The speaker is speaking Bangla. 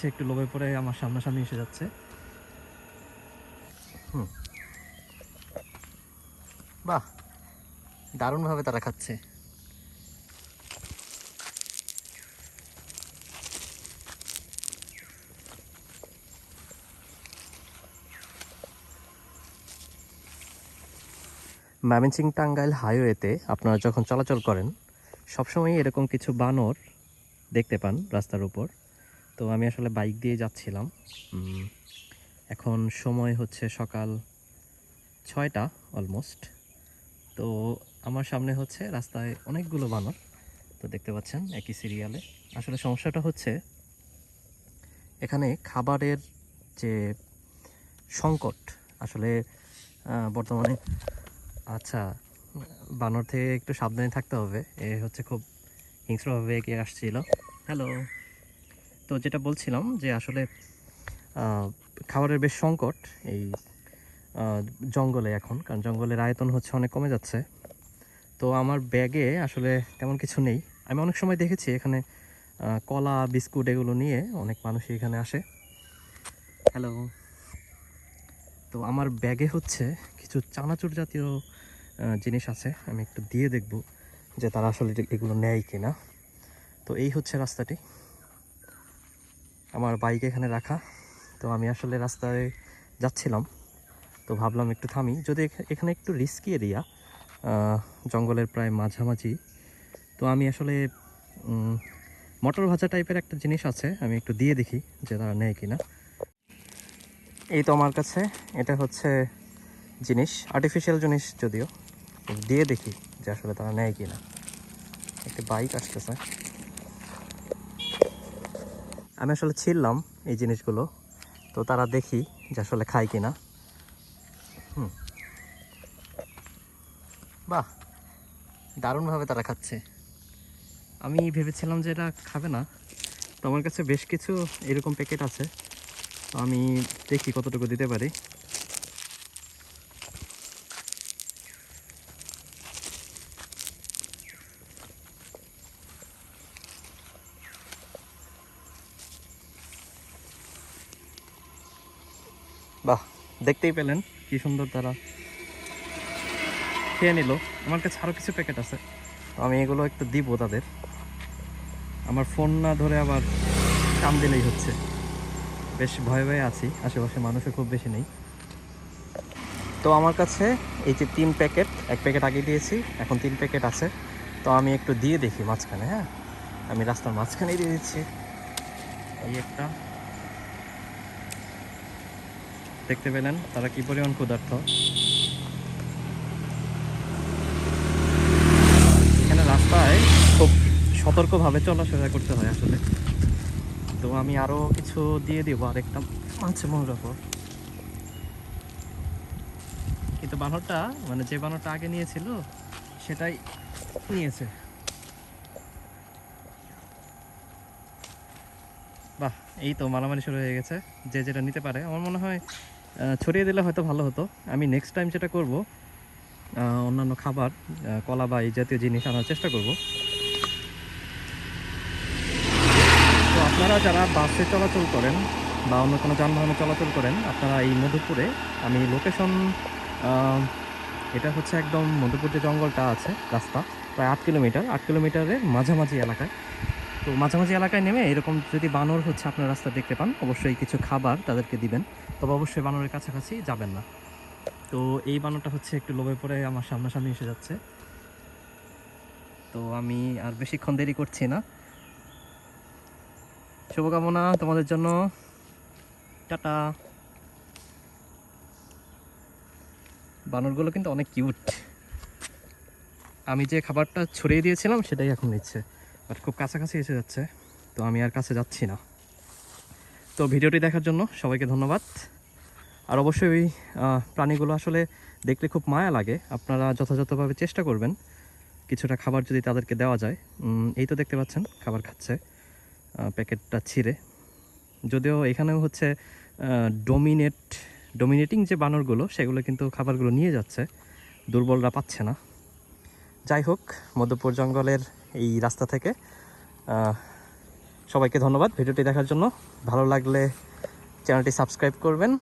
সে একটু লোভে পড়ে আমার সামনাসামনি এসে যাচ্ছে। হুম। বাহ, দারুণভাবে তারা খাচ্ছে। ময়মনসিং টাঙ্গাইল হাইওয়েতে আপনারা যখন চলাচল করেন সবসময় এরকম কিছু বানর দেখতে পান রাস্তার উপর। তো আমি আসলে বাইক দিয়ে যাচ্ছিলাম। এখন সময় হচ্ছে সকাল ছয়টা অলমোস্ট তো আমার সামনে হচ্ছে রাস্তায় অনেকগুলো বানর, তো দেখতে পাচ্ছেন একই সিরিয়ালে আসলে সমস্যাটা হচ্ছে, এখানে খাবারের যে সংকট, আসলে বর্তমানে আচ্ছা বানর থেকে একটু সাবধানে থাকতে হবে। এ হচ্ছে খুব হিংস্রভাবে এগিয়ে আসছিল। হ্যালো তো যেটা বলছিলাম যে আসলে খাবারের বেশ সংকট এই জঙ্গলে এখন। কারণ জঙ্গলের আয়তন হচ্ছে অনেক কমে যাচ্ছে। তো আমার ব্যাগে আসলে তেমন কিছু নেই। আমি অনেক সময় দেখেছি এখানে কলা, বিস্কুট এগুলো নিয়ে অনেক মানুষই এখানে আসে। হ্যালো। তো আমার ব্যাগে হচ্ছে কিছু চানাচুর জাতীয় জিনিস আছে। আমি একটু দিয়ে দেখব যে তারা আসলে এগুলো নেয় কিনা। তো এই হচ্ছে রাস্তাটি। আমার বাইক এখানে রাখা। তো আমি আসলে রাস্তায় যাচ্ছিলাম। তো ভাবলাম একটু থামি। যদি এখানে একটু রিস্কি এরিয়া জঙ্গলের প্রায় মাঝামাঝি। তো আমি আসলে মটর ভাজা টাইপের একটা জিনিস আছে, আমি একটু দিয়ে দেখি যে তারা নেয় কি না এই তো আমার কাছে, এটা হচ্ছে জিনিস আর্টিফিশিয়াল জিনিস যদিও। দিয়ে দেখি যে আসলে তারা নেয় কি না একটা বাইক আসতেছে। আমি আসলে ছিললাম এই জিনিসগুলো। তো তারা দেখি যে আসলে খায় কিনা। হুম। বাহ! দারুণভাবে তারা খাচ্ছে। আমি ভেবেছিলাম যে এটা খাবে না। তো আমার কাছে বেশ কিছু এরকম প্যাকেট আছে। তো আমি দেখি কতটুকু দিতে পারি। বাহ, দেখতেই পেলেন কি সুন্দর তারা। খেয়ে নিল। আমার কাছে আরও কিছু প্যাকেট আছে। তো আমি এগুলো একটু দিব তাদের। আমার ফোন না ধরে আবার কাম দিলেই হচ্ছে। বেশ ভয়ে ভয়ে আছি। আশেপাশে মানুষও খুব বেশি নেই। তো আমার কাছে এই যে তিন প্যাকেট এক প্যাকেট আগে দিয়েছি, এখন তিন প্যাকেট আছে। তো আমি একটু দিয়ে দেখি মাঝখানে হ্যাঁ? আমি রাস্তার মাঝখানেই দিয়ে দিচ্ছি। এই একটা। দেখতে পেলেন, তারা কি পরিমাণ ক্ষুধার্ত? এখানে রাস্তায় খুব সতর্কভাবে চলাফেরা করতে হয় আসলে। তো আমি আরও কিছু দিয়ে দিব আরেকটা মাছে মনের ওপর। কিন্তু বানরটা মানে যে বানরটা আগে নিয়েছিল, সেটাই নিয়েছে। বাহ, এই তো মালামালি শুরু হয়ে গেছে। যে যেটা নিতে পারে, আমার মনে হয় ছড়িয়ে দিলে হয়তো ভালো হতো। আমি নেক্সট টাইম যেটা করব অন্যান্য খাবার কলা বা এই জাতীয় জিনিস আনার চেষ্টা করব। তো আপনারা যারা বাসে চলাচল করেন বা অন্য কোনো যানবাহনে চলাচল করেন, আপনারা এই মধুপুরে, আমি লোকেশন এটা হচ্ছে একদম মধুপুর যে জঙ্গলটা আছে, রাস্তা, প্রায় আট কিলোমিটার, আট কিলোমিটারের মাঝামাঝি এলাকায়। তো মাঝামাঝি এলাকায় নেমে এরকম যদি বানর হচ্ছে আপনার রাস্তা দেখতে পান, অবশ্যই কিছু খাবার তাদেরকে দিবেন। তবে অবশ্যই বানরের কাছাকাছি যাবেন না। তো এই বানরটা হচ্ছে একটু লোভে পড়ে আমার সামনাসামনি এসে যাচ্ছে। তো আমি আর বেশিক্ষণ দেরি করছি না। শুভকামনা তোমাদের জন্য। টাটা। বানরগুলো কিন্তু অনেক কিউট। আমি যে খাবারটা ছড়িয়ে দিয়েছিলাম সেটাই এখন নিচ্ছে। বাট খুব কাছাকাছি এসে যাচ্ছে, তো আমি আর কাছে যাচ্ছি না। তো ভিডিওটি দেখার জন্য সবাইকে ধন্যবাদ। আর অবশ্যই ওই প্রাণীগুলো আসলে দেখলে খুব মায়া লাগে। আপনারা যথাযথভাবে চেষ্টা করবেন কিছুটা খাবার যদি তাদেরকে দেওয়া যায়। এই তো দেখতে পাচ্ছেন, খাবার খাচ্ছে প্যাকেটটা ছিঁড়ে। যদিও এখানেও হচ্ছে ডোমিনেট ডোমিনেটিং যে বানরগুলো, সেগুলো কিন্তু খাবারগুলো নিয়ে যাচ্ছে। দুর্বলরা পাচ্ছে না। যাই হোক, মধ্যপুর জঙ্গলের এই রাস্তা থেকে। সবাইকে ধন্যবাদ ভিডিওটি দেখার জন্য। ভালো লাগলে চ্যানেলটি সাবস্ক্রাইব করবেন।